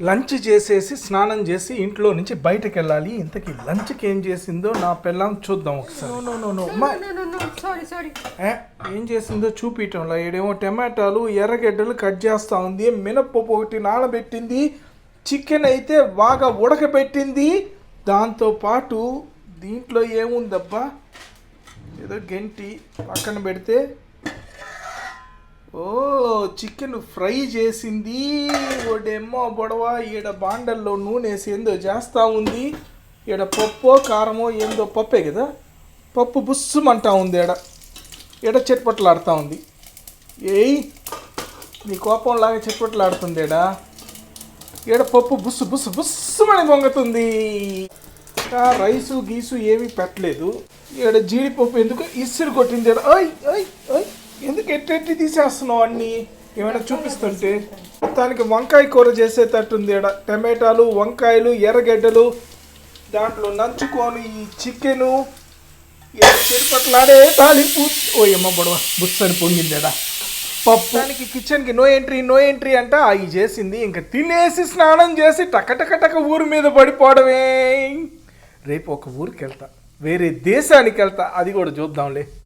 Lunch చేసేసి స్నానం చేసి ఇంట్లో నుంచి బయటకు వెళ్ళాలి ఇంతకీ లంచ్కి ఏం చేసిందో నా పిల్లం చూద్దాం ఒకసారి. ఏ, చేసిందో చూపించడంలో ఈడేమో టమాటాలు ఎర్రగడ్డలు కట్ చేస్తూ ఉంది. మినప్పప్పు ఒకటి నానబెట్టింది. చికెన్ అయితే బాగా ఉడకబెట్టింది. దాంతో పాటు దీంట్లో ఏముందబ్బా? ఏదో గెంటి పక్కన పెడితే. ఓ! చికెన్ ఫ్రై చేసింది. ఓడెమ్మో బొడవ ఈడ బాండల్లో నూనె వేసి ఏందో చేస్తూ ఉంది. ఈడ పప్పో కారమో ఏందో పప్పే కదా? పప్పు బుస్సుమంటా ఉంది ఈడ. ఈడ చెట్పట్లాడుతూ ఉంది. ఏయ్ నీ కోపంలాగా చెట్పట్లాడుతుంది ఈడ. ఈడ పప్పు బుస్సు బుస్సు బుస్సుమని పొంగుతుంది. ఇంకా రైసు గీసు ఏమీ పెట్టలేదు. ఈడ జీడిపప్పు ఎందుకు ఇసురు కొట్టింది ఈడ? ఐ ఐ ఐ ఎట్టెట్టి తీసేస్తున్నావు అన్ని? ఏమైనా చూపిస్తుంటే? మొత్తానికి వంకాయ కూర చేసేటట్టుంది ఇక్కడ టమాటాలు వంకాయలు ఎర్రగడ్డలు దాంట్లో నంచుకొని ఈ చికెను చెడుపట్లాడే తాలింపు. ఓ ఏమ్మ బొడవ బుచ్చని పొంగిందేడా? పప్పు. దానికి కిచెన్కి నో ఎంట్రీ నో ఎంట్రీ అంట. అవి చేసింది. ఇంకా తినేసి స్నానం చేసి టకటకటక ఊరి మీద పడిపోవడమే. రేపు ఒక ఊరికి వెళ్తా వేరే దేశానికి వెళ్తా అది కూడా చూద్దాంలే.